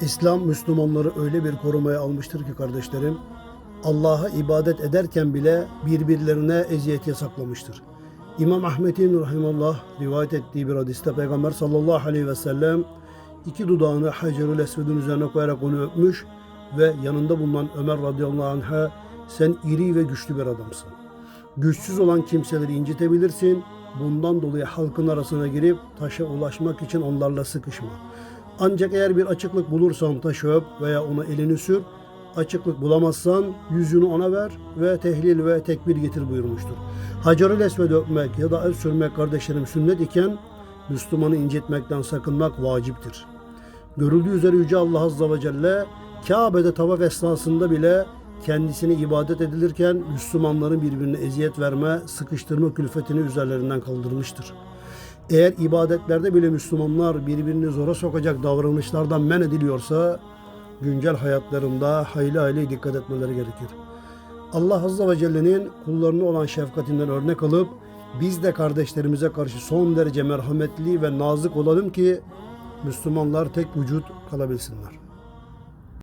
İslam Müslümanları öyle bir korumaya almıştır ki kardeşlerim, Allah'a ibadet ederken bile birbirlerine eziyet yasaklamıştır. İmam Ahmet'in rahimallah rivayet ettiği bir hadiste Peygamber sallallahu aleyhi ve sellem iki dudağını Hacerül Esved'in üzerine koyarak onu öpmüş ve yanında bulunan Ömer radıyallahu anh'a sen iri ve güçlü bir adamsın. Güçsüz olan kimseleri incitebilirsin. Bundan dolayı halkın arasına girip taşa ulaşmak için onlarla sıkışma. Ancak eğer bir açıklık bulursan taşı öp veya ona elini sür. Açıklık bulamazsan yüzünü ona ver ve tehlil ve tekbir getir buyurmuştur. Hacerül Esved'i öpmek ya da el sürmek kardeşlerim sünnet iken Müslümanı incitmekten sakınmak vaciptir. Görüldüğü üzere Yüce Allah Azze ve Celle Kabe'de tavaf esnasında bile kendisine ibadet edilirken Müslümanların birbirine eziyet verme, sıkıştırma külfetini üzerlerinden kaldırmıştır. Eğer ibadetlerde bile Müslümanlar birbirini zora sokacak davranışlardan men ediliyorsa güncel hayatlarında hayli hayli dikkat etmeleri gerekir. Allah Azze ve Celle'nin kullarına olan şefkatinden örnek alıp biz de kardeşlerimize karşı son derece merhametli ve nazik olalım ki Müslümanlar tek vücut kalabilsinler.